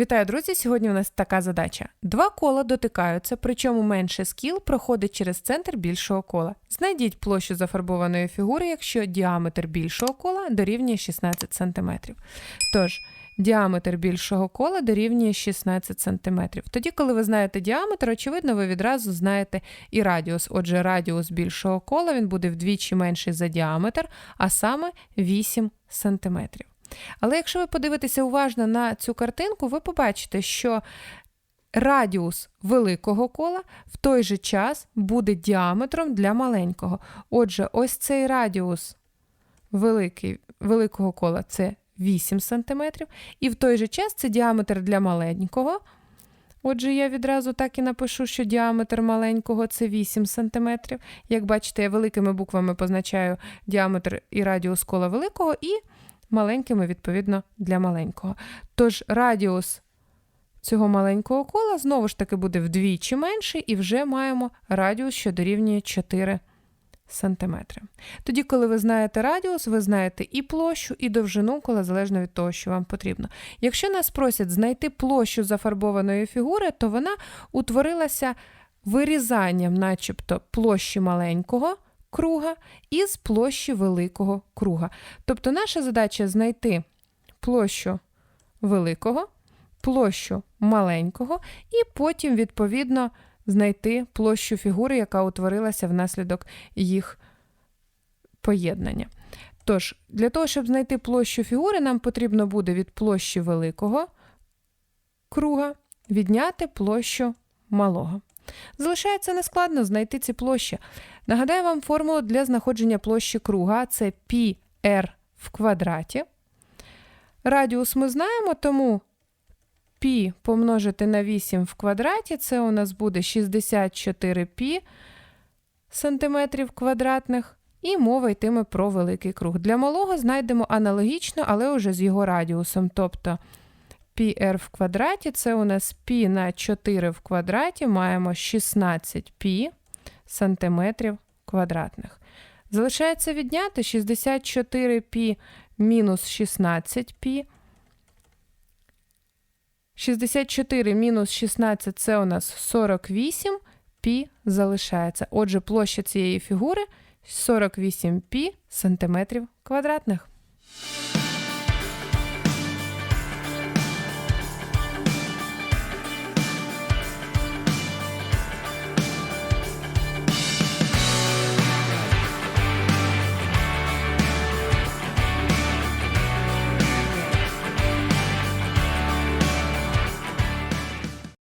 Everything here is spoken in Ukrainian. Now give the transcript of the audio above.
Вітаю, друзі! Сьогодні у нас така задача: два кола дотикаються, причому менше скіл проходить через центр більшого кола. Знайдіть площу зафарбованої фігури, якщо діаметр більшого кола дорівнює 16 см. Тож, діаметр більшого кола дорівнює 16 см. Тоді, коли ви знаєте діаметр, очевидно, ви відразу знаєте і радіус. Отже, радіус більшого кола він буде вдвічі менший за діаметр, а саме 8 см. Але якщо ви подивитеся уважно на цю картинку, ви побачите, що радіус великого кола в той же час буде діаметром для маленького. Отже, ось цей радіус великий, великого кола це 8 см, і в той же час це діаметр для маленького. Отже, я відразу так і напишу, що діаметр маленького це 8 см. Як бачите, я великими буквами позначаю діаметр і радіус кола великого, і маленькими, відповідно, для маленького. Тож радіус цього маленького кола знову ж таки буде вдвічі менший, і вже маємо радіус, що дорівнює 4 см. Тоді, коли ви знаєте радіус, ви знаєте і площу, і довжину кола, залежно від того, що вам потрібно. Якщо нас просять знайти площу зафарбованої фігури, то вона утворилася вирізанням, начебто, площі маленького круга із площі великого круга. Тобто наша задача знайти площу великого, площу маленького, і потім, відповідно, знайти площу фігури, яка утворилася внаслідок їх поєднання. Тож, для того, щоб знайти площу фігури, нам потрібно буде від площі великого круга відняти площу малого. Залишається нескладно знайти ці площі. Нагадаю вам формулу для знаходження площі круга це πr в квадраті. Радіус ми знаємо, тому π помножити на 8 в квадраті це у нас буде 64 π сантиметрів квадратних. І мова йтиме про великий круг. Для малого знайдемо аналогічно, але вже з його радіусом. Тобто πr в квадраті це у нас π на 4 в квадраті, маємо 16 π сантиметрів квадратних. Залишається відняти 64 π мінус 16 π. 64 мінус 16 це у нас 48 π залишається. Отже, площа цієї фігури 48 π сантиметрів квадратних.